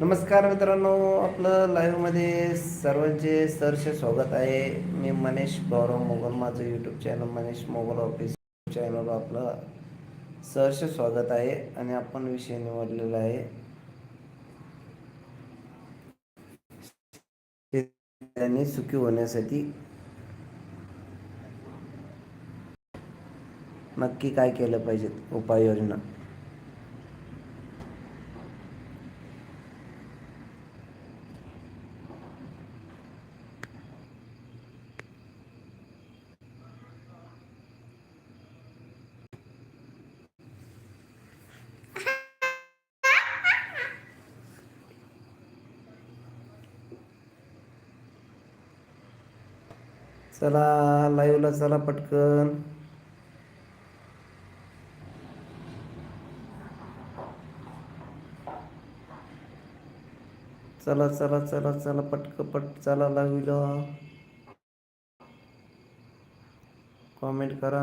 नमस्कार मित्रांनो आपलं लाईव्हमध्ये सर्वांचे सरसे स्वागत आहे. मी मनीष गौरव मोगल माझं YouTube channel Manish Mogal office channel आपलं सहर्ष स्वागत आहे आणि आपण विषय निवडलेला आहे. त्यांनी सुखी होण्यासाठी नक्की काय केलं पाहिजेत? उपाययोजना. चला लाईव्हला चला पटकन. चला चला चला चला पटक पट चला लाईव्हला कॉमेंट करा.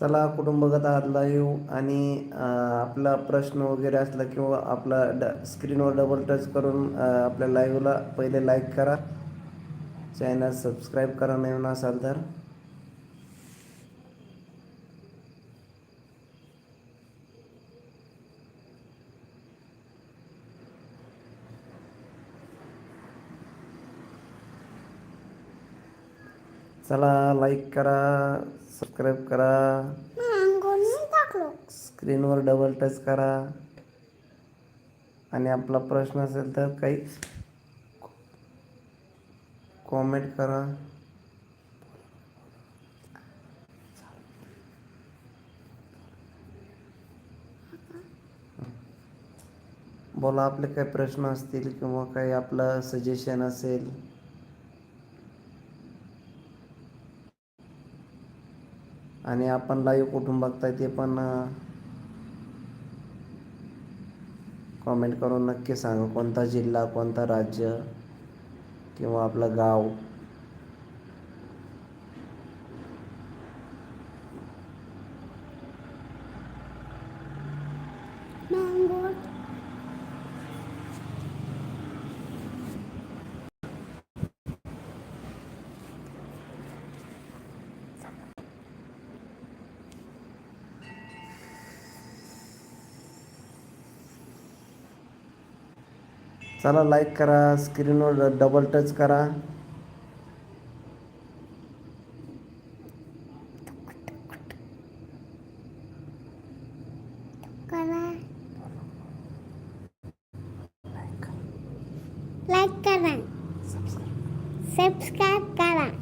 चला कुटुंबगत बघत येऊ आणि आपला प्रश्न वगैरे असला किंवा आपला ड स्क्रीनवर डबल टच करून आपल्या लाईव्हला पहिले लाईक करा. चॅनल सबस्क्राईब करा नवीन असाल तर. चला लाईक करा. सबस्क्राईब करा. स्क्रीनवर डबल टच करा. आणि आपला प्रश्न असेल तर काही कॉमेंट करा. बोला आपले काही प्रश्न असतील किंवा काही आपलं सजेशन असेल. आणि आपण लाईव्ह कुठून बघताय ते पण कॉमेंट करून नक्की सांगा. कोणता जिल्हा कोणता राज्य किंवा आपलं गाव? चला लाईक करा स्क्रीनवर डबल टच करा. लाईक करा. सबस्क्राईब करा.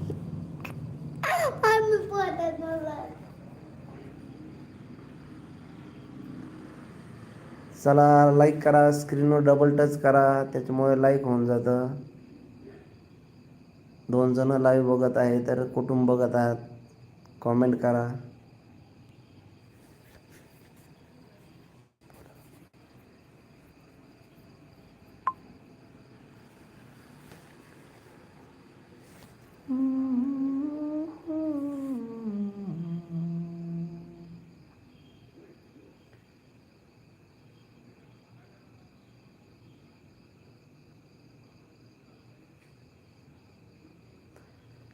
चला लाईक करा स्क्रीनवर डबल टच करा त्याच्यामुळे लाईक होऊन जातं. दोन जणं लाईव्ह बघत आहे तर कुटुंब बघत आहात. कॉमेंट करा.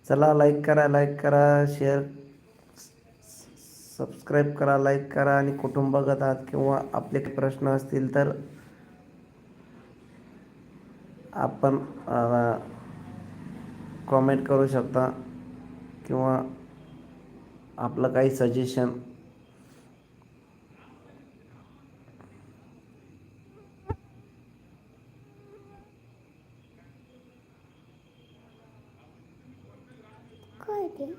चला लाईक करा लाईक करा शेअर सबस्क्राईब करा लाईक करा आणि कुटुंब आहात किंवा आपले प्रश्न असतील तर आपण कॉमेंट करू शकता किंवा आपलं काही सजेशन होते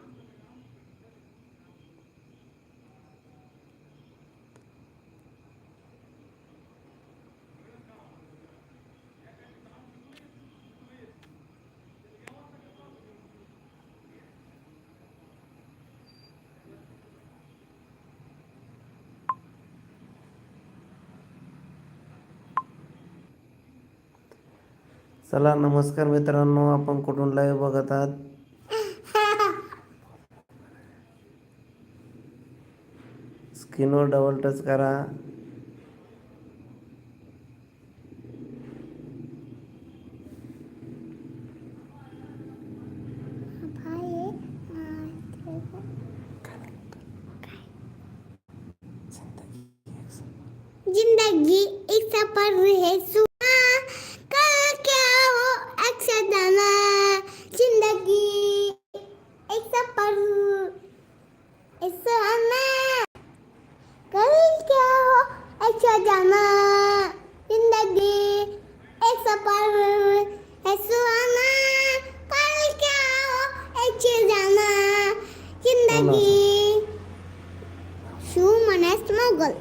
चला नमस्कार मित्रांनो आपण कुठून लाईव्ह बघत आहात? स्क्रीनवर डबल टच करा. जिंदगी एक सफर है सुना कल क्या हो अक्सर जाना जिंदगी एक सफर है सुना कल क्या हो अक्सर जाना जिंदगी एक सफर है सुना कल क्या हो अक्सर जाना जिंदगी शिव म्हणस मोगल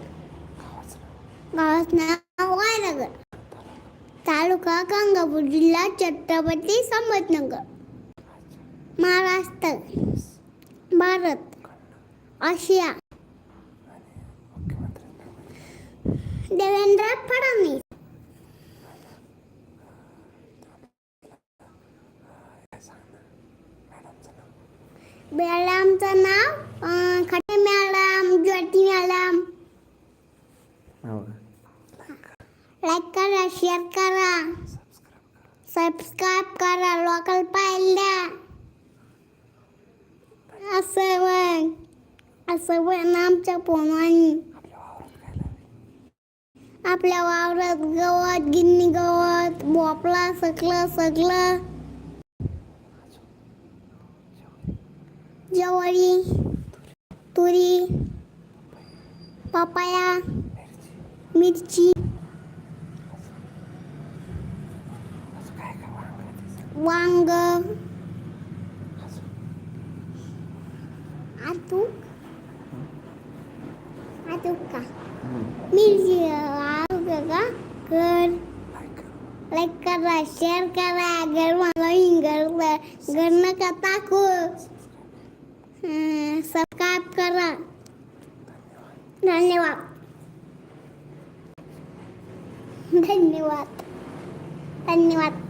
गावाचं नाव वायनगर तालुका गंगापूर जिल्हा छत्रपती संभाजीनगर. महाराष्ट्र भारत आशिया. देवेंद्र फडणवीस. बेळामचं नाव लाईक करा शेअर करा। सबस्क्राईब करा लोकल पाहिल्या असं मग असं पण आमच्या फोनवानी आपल्या वावरात गवत गिन्नी गवत भोपळा सगळं सगळं। जवळी तुरी पपाया मिरची। वांग आतू आतू का मिरची आतू का कर लाईक करा शेअर करा घर मला घर घर नका टाकू सबस्क्राईब करा धन्यवाद धन्यवाद धन्यवाद धन्यवाद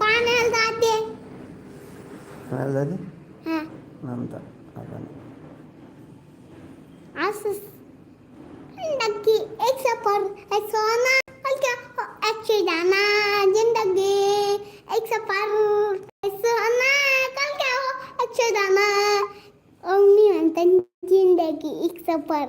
पाण्याला जाते. काय झाले हा. नंतर आपण असंच. जिंदगी एक सफर है सोना अच्छी जाना जिंदगी एक सफर है सोना कल क्या हो अच्छे जाना मी म्हणते जिंदगी एक सफर.